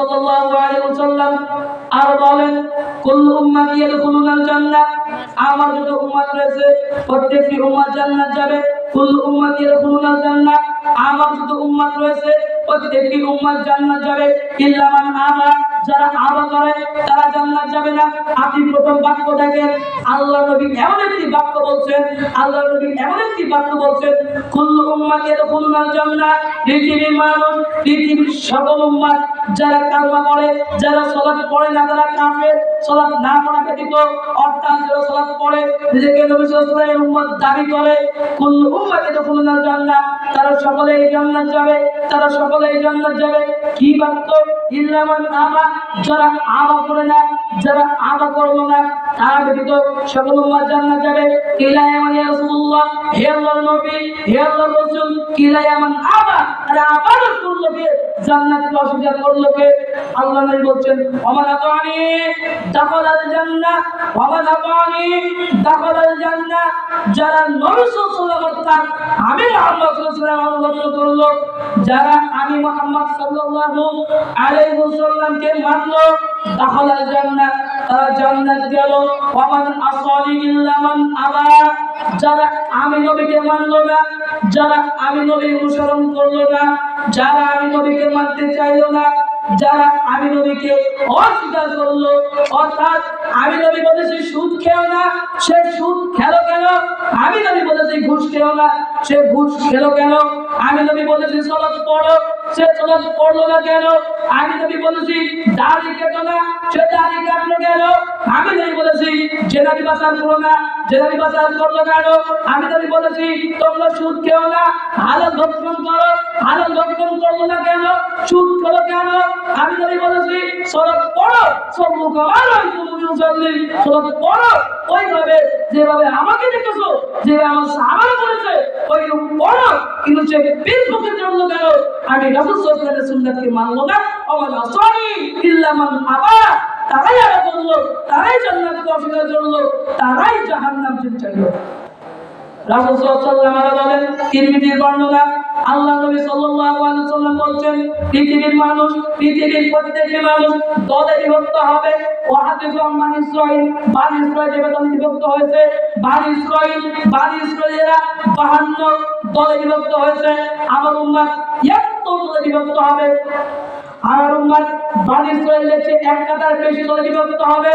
সাল্লাল্লাহু আলাইহি ওয়াসাল্লাম আর বলেন কুল উম্মতি ইয়াদখুলুনাল জান্নাহ আমার যত উম্মত রয়েছে, প্রত্যেকটি উম্মত জান্নাত যাবে। কুল উম্মতি ইয়াদখুলুনাল জান্নাহ আমার যত উম্মত রয়েছে, প্রত্যেকটি উম্মত জান্নাত যাবে। ইল্লা মান আমা যারা আমা করে, তারা জান্নাত যাবে না। আপনি প্রথম বাক্য দেখেন, আল্লাহ নবী এমন একটি বাক্য বলছেন, আল্লাহ নবী এমন একটি বাক্য বলছেন, কুল্লু উম্মতি ইয়াদখুলুনাল জান্নাহ। পৃথিবীর মানুষ, পৃথিবীর সকল উম্মত, যারা কালমা পড়ে যারা সালাত পড়ে না, তারা কাফের। সালাত না পড়া ব্যতীত, অর্থাৎ যারা সালাত পড়ে, নিজেকে নবী সাল্লাল্লাহু উম্মত দাবি করে, কুল্লু উম্মতি ইয়াদখুলুনাল জান্নাহ। তারা সকলেই জান্নাত যাবে, তারা সকলেই জান্নাত যাবে। কি বাক্য ইল্লামান আমা যারা আমা করে না, যারা আমা করল না, তারা ব্যতীত সকল উম্মত জান্নাত যাবে। কিলা ইয়ামান ইয়া রাসূলুল্লাহ, হে আল্লাহর নবী, হে আল্লাহর রাসূল আমা আবার করল কে জান্নাতে অস্বীকার করল কে? আল্লাহ নবী বলছেন ওমান আতানি দাখালাল জান্নাহ ওমান আতানি দাখালাল জান্নাহ যারা নবী সাল্লাল্লাহু আলাইহি আমি মুহাম্মদ সাল্লাল্লাহু আলাইহি করল। যারা আমি মুহাম্মদ সাল্লাল্লাহু আলাইহি ওয়াসাল্লামকে মানলো, দাখালাল জান্নাহ তারা জান্নাত গেল। ওমান আসানি ইল্লা মান আবা। যারা আমি নবীকে মানলো না, যারা আমি নবী অনুসরণ করল না, যারা আমি নবীকে মানতে চাইলো না যারা আমি নবীকে অস্বীকার করল, অর্থাৎ আমি নবী বলেছি সুদ খেও না, সে সুদ খেলো কেন? আমি নবী বলেছি ঘুষ খেও না, সে ঘুষ খেলো কেন? আমি নবী বলেছি সলাৎ পড়ো সে তোমাকে পড়ল না কেন? আমি নবী বলেছি, দাড়ি কেটো না, সে দাড়ি কাটলো কেন? আমি নবী বলেছি জেনারি বাসার করো না জেনারি বাসার করল কেন? আমি নবী বলেছি, তোমরা সুদ খেও না, হালাল ভক্ষণ করো, হালাল ভক্ষণ করল না কেন? সুদ করো কেন? আমি নবী বলেছি সলাৎ তুমি মুসল্লি সলাৎ পড়ো ওইভাবে যেভাবে আমাকে দেখেছ যেভাবে আমার সাহাবারা করেছে ওই পড়ো কিন্তু তারাই আরা করল তারাই জান্নাতকে অস্বীকার করল, তারাই জাহান্নাম চাইলো। রাসূল সাল্লাল্লাহু বলেন, তিরমিজির আল্লাহ নবী সাল্লাল্লাহু আলাইহি পৃথিবীর মানুষ, পৃথিবীর প্রত্যেকটি মানুষ দলে বিভক্ত হবে। ওয়াহাদিস মান ইসরাইল বানি ইসরাইল যেভাবে বিভক্ত হয়েছে। বানি ইসরাইল বানি ইসরাইলেরা 52 দলে বিভক্ত হয়েছে। আমার উম্মত 71 দলে হবে। আমার উম্মত বানি ইসরাইলের চেয়ে এক কাতার বেশি দলে বিভক্ত হবে।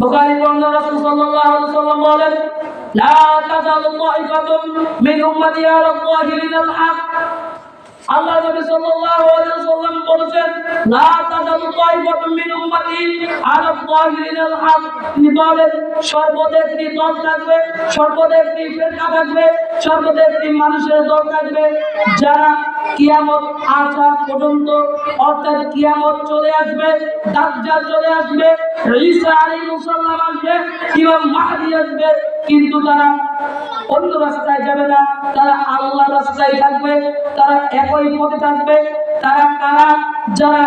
বুখারী বর্ণনা রাসূল সাল্লাল্লাহু আলাইহি ওয়াসাল্লাম বলেন, লা তাযালু তাইফাতুম মিন উম্মতি আলা যাহিরিনাল হক। আল্লাহ নবী সাল্লাল্লাহু আলাইহি ওয়াসাল্লাম বলেছেন, লা তাজালু তাইফাতুম মিন উম্মতি আলা যাহিরিনাল হক তিনি বলেন সর্বদা দল থাকবে সর্বদা একটি ফেরকা থাকবে সর্বদা একটি মানুষের দল থাকবে? যারা কিয়ামত আসা পর্যন্ত, অর্থাৎ কিয়ামত চলে আসবে, দাজ্জাল চলে আসবে, ঈসা আলাইহিস সালাম আসবে, ইমাম মাহদি আসবে কিন্তু তারা অন্য রাস্তায় যাবে না, তারা আল্লাহ রাস্তায় থাকবে, তারা একই পথে থাকবে। তারা কারা? যারা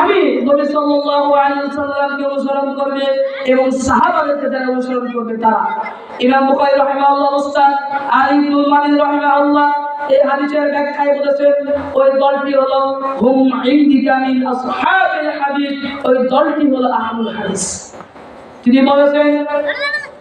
আমি, নবী সাল্লাল্লাহু আলাইহি সাল্লামকে অনুসরণ করবে এবং সাহাবাদেরকে যারা অনুসরণ করবে তারা। ইমাম বুখারী রাহিমাহুল্লাহ, উস্তাদ আলী ইবনুল মালিক রাহিমাহুল্লাহ এই হাদিসের ব্যাখ্যায় বলেছেন, ওই দলটি হলো হুম ইনদিকা মিন আসহাবিল হাদিস, ওই দলটি হলো আহলুল হাদিস। তিনি বলেছেন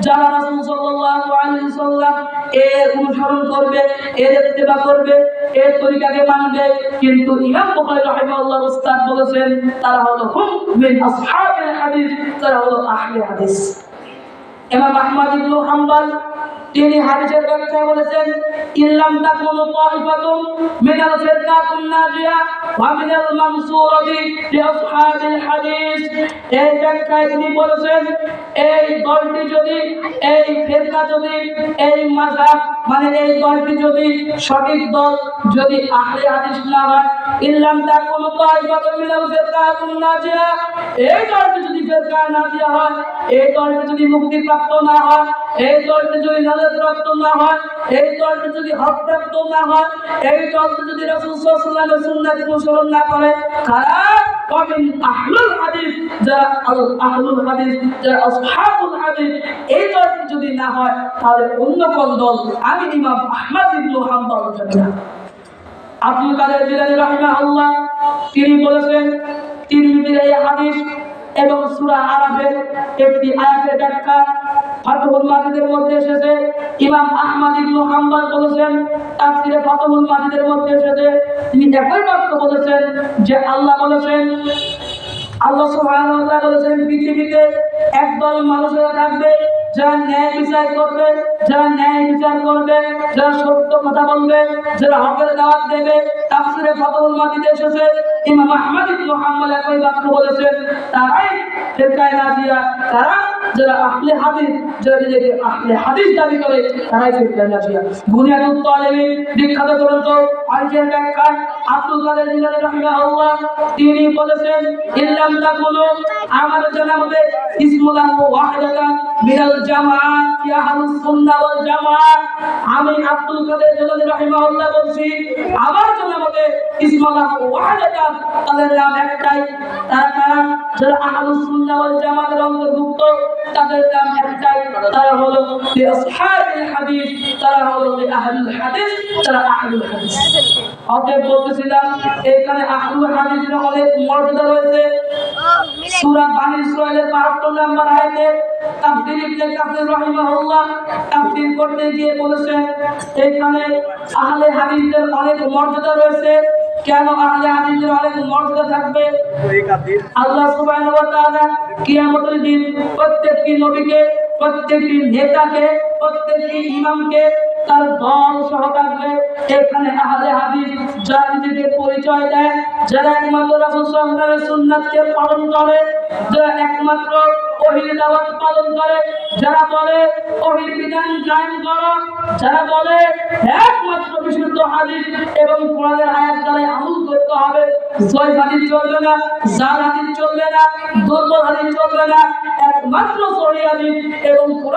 যারা রাসূল সাল্লাল্লাহু আলাইহি সাল্লাম এর অনুসরণ করবে, এর ইত্তেবা করবে, এর তরিকাকে মানবে, কিন্তু ইমাম বুখারী রাহিমাহুল্লাহ উস্তাদ বলেছেন, তারা হলো হুম মিন আসহাবিল হাদিস, তারা হলো আহলে হাদিস। ইমাম আহমদ ইবনে হাম্বল তিনি হাদিসের ব্যাখ্যায় বলেছেন, ইল্লাম তাকুনু তাইফাতুম মিনাল ফিরকাতুন নাজিয়া ওয়া মিনাল মানসুরাতি লি আসহাবিল হাদিস। এই ব্যাখ্যায় তিনি বলেছেন, এই দলটি যদি, এই ফিরকা যদি, এই মাযহাব মানে এই দলটি যদি সঠিক দল যদি আহলে হাদিস না হয় ইল্লাম মিনাল ফিরকাতুন নাজিয়া। এই দলটি যদি ফিরকা হয়, এই দলটি যদি মুক্তিপ্রাপ্ত না হয়, এই দলটি যদি নাজাতপ্রাপ্ত না হয়, এই দলটি যদি হকপ্রাপ্ত না হয়, এই দলটি যদি রাসূল সাল্লাল্লাহু আলাইহি ওয়াসাল্লামের অনুসরণ না করে কমিন আহলুল হাদিস, যারা আহলুল হাদিস, যারা আসহাবুল হাদিস, এই দলটি যদি না হয়, তাহলে অন্য কোন দল? আমি ইমাম আহমদ ইবনে হাম্বল জানি না। আব্দুল কাদের জিলানী রাহিমাহুল্লাহ, তিনি বলেছেন, তিরমিজির এই হাদিস এবং সূরা আরাফের একটি আয়াতের ব্যাখ্যা ফাতহুল মাজিদের মধ্যে এসেছে। ইমাম আহমদ ইবনে হাম্বল বলেছেন, তাফসিরে ফাতহুল মাজিদের মধ্যে এসেছে। তিনি একই বাক্য বলেছেন যে আল্লাহ বলেছেন, আল্লাহ সুবহানাহু ওয়া তাআলা বলেছেন, পৃথিবীতে একদল মানুষেরা থাকবে যারা ন্যায় বিচার করবে, যারা ন্যায় বিচার করবে, যারা সত্য কথা বলবে, যারা হকের দাওয়াত দেবে, তাফসিরে ফাতহুল মাজিদে এসেছে, ইমাম আহমদ ইবনে হাম্বল একই বাক্য বলেছেন, তারাই ফিরকায়ে নাজিয়া তারা যারা আহলে হাদিস, যারা নিজেকে আহলে হাদিস দাবি করে, তারাই ফিরকায়ে নাজিয়া বুনিয়াদুত তালিবিন বিখ্যাত গ্রন্থ আইজের ব্যাখ্যা আব্দুল কাদের জিলানী রাহিমাহুল্লাহ, তিনি বলেছেন, ইল্লাম তাকুলু আমার জানা মতে ইসমুল্লাহ ওয়াহিদাতান মিনাল জামাআ ফি আহলুস সুন্নাহ ওয়াল জামাআ। আমি আব্দুল কাদের জিলানী রাহিমাহুল্লাহ বলছি, আমার জানা মতে ইসমুল্লাহ তাদের নাম একটাই। তারা যারা আহলুস সুন্নাহ ওয়াল অন্তর্ভুক্ত, তাদের নাম একটাই। তারা তারা বলতেছিলাম, এখানে আহলুল হাদিসের অনেক মর্যাদা রয়েছে। সূরা বানী ইসরাঈলের 72 নম্বর আয়াতে করতে গিয়ে বলেছেন, এখানে আহলে হাদিসের অনেক মর্যাদা রয়েছে। কেন আহলে হাদিসের অনেক মর্যাদা থাকবে? আল্লাহ সুবহানাহু ওয়া তাআলা কিয়ামতের দিন প্রত্যেকটি নবীকে প্রত্যেকটি নেতাকে প্রত্যেকটি ইমামকে তার দল সহ থাকবে এখানে আহলে হাদিস পরিচয় দেয়। যারা একমাত্র রাসূল পালন করে, যারা একমাত্র ওহির দাওয়াত পালন করে, যারা বলে ওহির বিধান কায়েম করো, যারা বলে একমাত্র বিশুদ্ধ হাদিস এবং কোরআনের আয়াত দ্বারা আমল করতে হবে। জয় হাদিস চলবে না, জাল হাদিস চলবে না, দুর্বল হাদিস চলবে না, একমাত্র সহি হাদিস এবং কোরআন